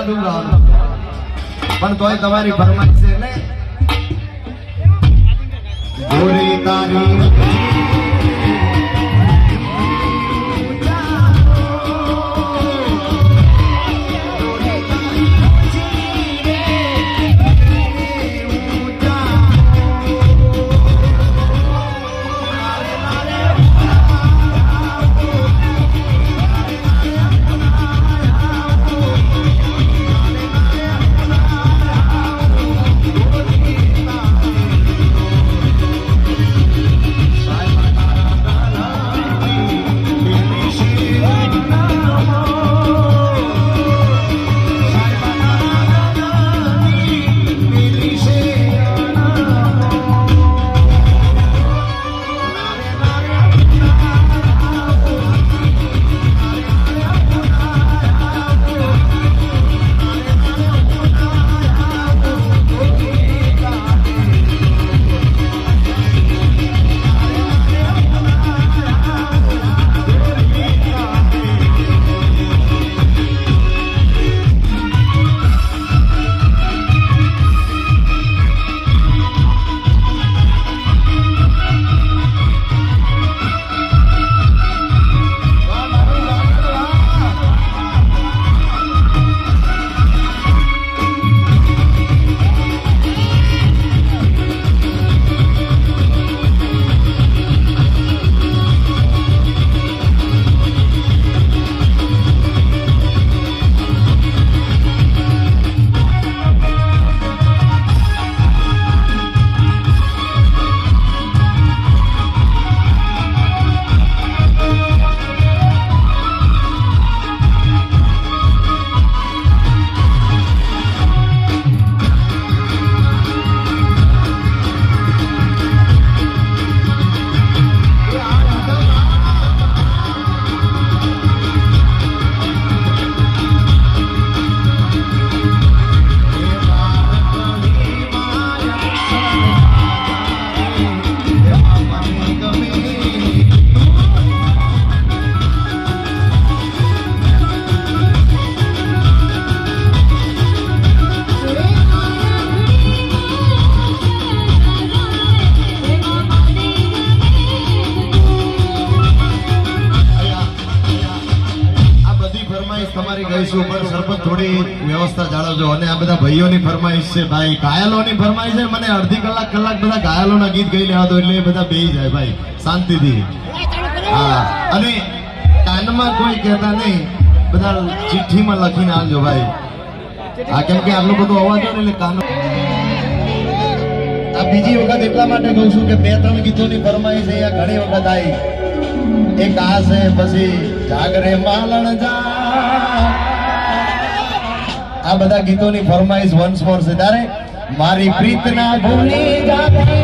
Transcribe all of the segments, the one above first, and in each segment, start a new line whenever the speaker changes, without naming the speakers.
પીસવાનું આખી પણ તોય તમારી ફરમાઈશ છે ને? ગોરી તારી ફરમાઈશ છે ભાઈ. ઘાયલોની ફરમાઈશ છે. મને અડધી કલાક કલાક બધા ઘાયલોના ગીત ગઈ લેવા દો એટલે એ બધા બેહી જાય ભાઈ. શાંતિથી. હા. અને કાનમાં કોઈ કહેતા નહીં. બધા ચિઠ્ઠીમાં લખીને આવજો ભાઈ. હા, કેમ કે આટલો બધો અવાજ હોય એટલે કાનો આ બીજી વખત એટલા માટે કહું છું કે બે, ત્રણ ગીતોની ફરમાઈશ અહીંયા ઘણી વખત આવી. એક આ છે, પછી જાગરે માલણ જા. આ બધા ગીતોની ફરમાઈશ વન્સ ફોર છે. ત્યારે મારી પ્રીતના ભૂલી જાતી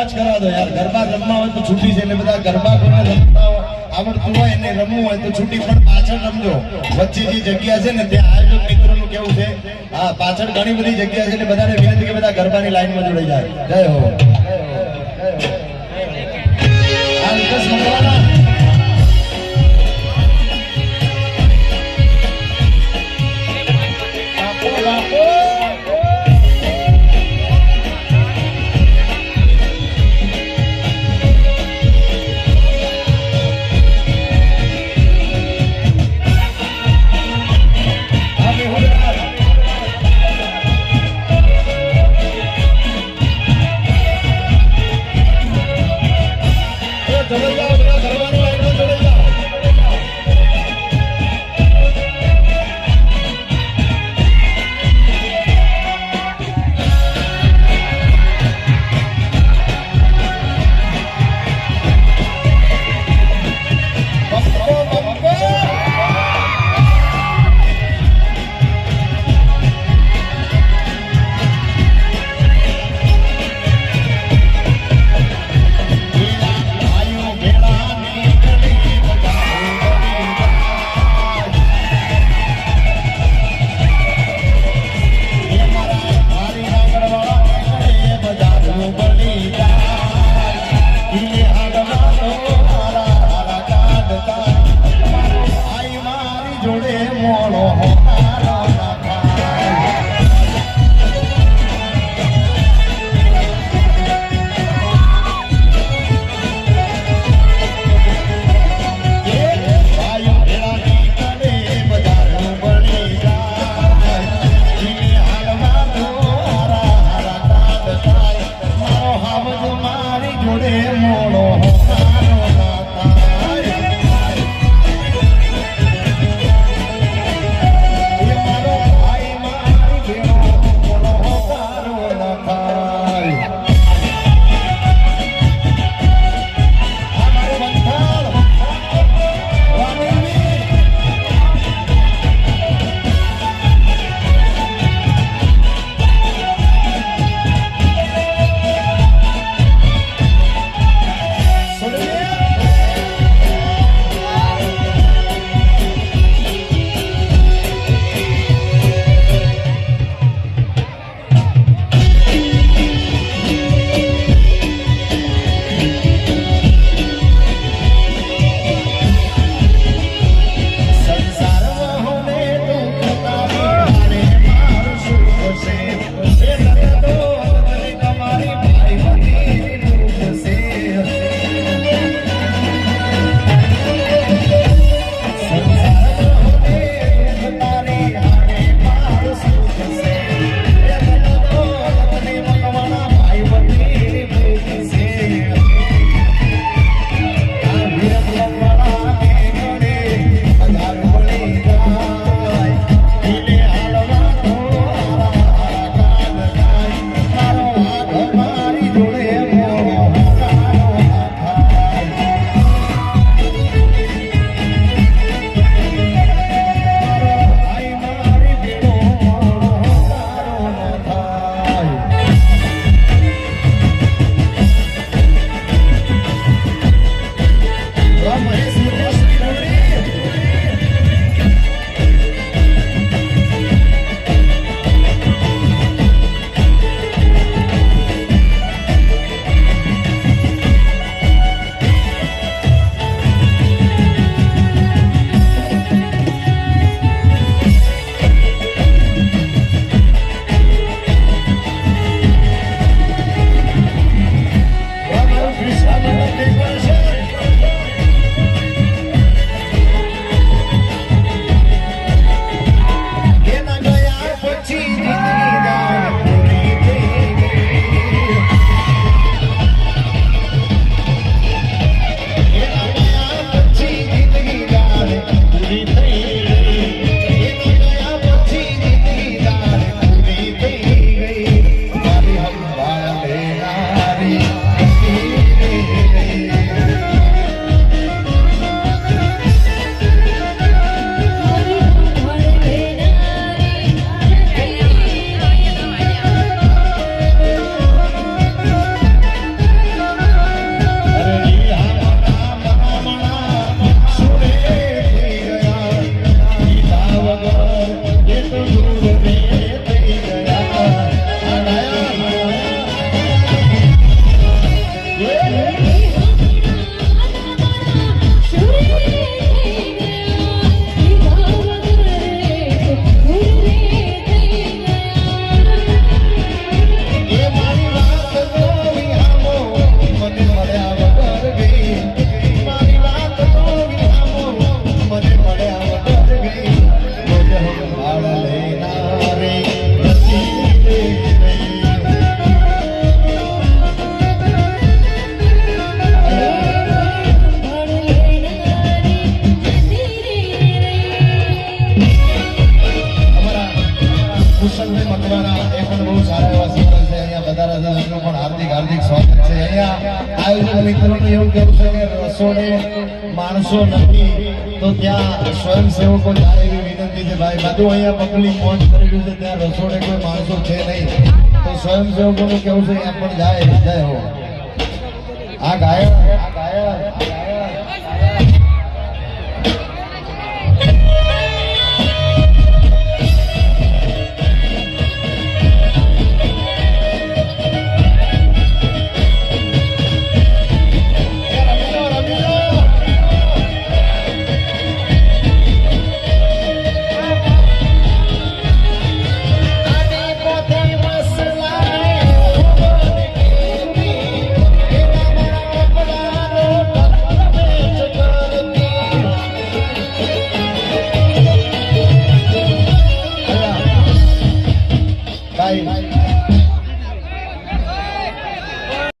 મોજ કરવા દો યાર ગરબા રમવા હોય તો છૂટી છે એટલે બધા ગરબા કોને રમતા આવડતું હોય એને રમવું હોય તો છૂટી પણ પાછળ રમજો. વચ્ચે જે જગ્યા છે ને ત્યાં આયોજક મિત્રોનું કેવું છે? હા પાછળ ઘણી બધી જગ્યા છે એટલે બધાને વિનંતી કે બધા ગરબાની લાઈનમાં જોડાઈ જાય. જય હો. જય હો. જય બાપુ હાર્દિક હાર્દિક સ્વાગત છે અહીંયા આયોજક તરીકે એવું કેવું છે કે રસોડે માણસો નથી. ત્યાં સ્વયંસેવકો જાય એવી વિનંતી છે, ભાઈ, બધું અહીંયા પબ્લિક કરી કરેલું છે, ત્યાં રસોડે કોઈ માણસો છે નહીં. તો સ્વયંસેવકોનું કેવું છે, અહીંયા પણ જાય જાય હો. આ ગાયક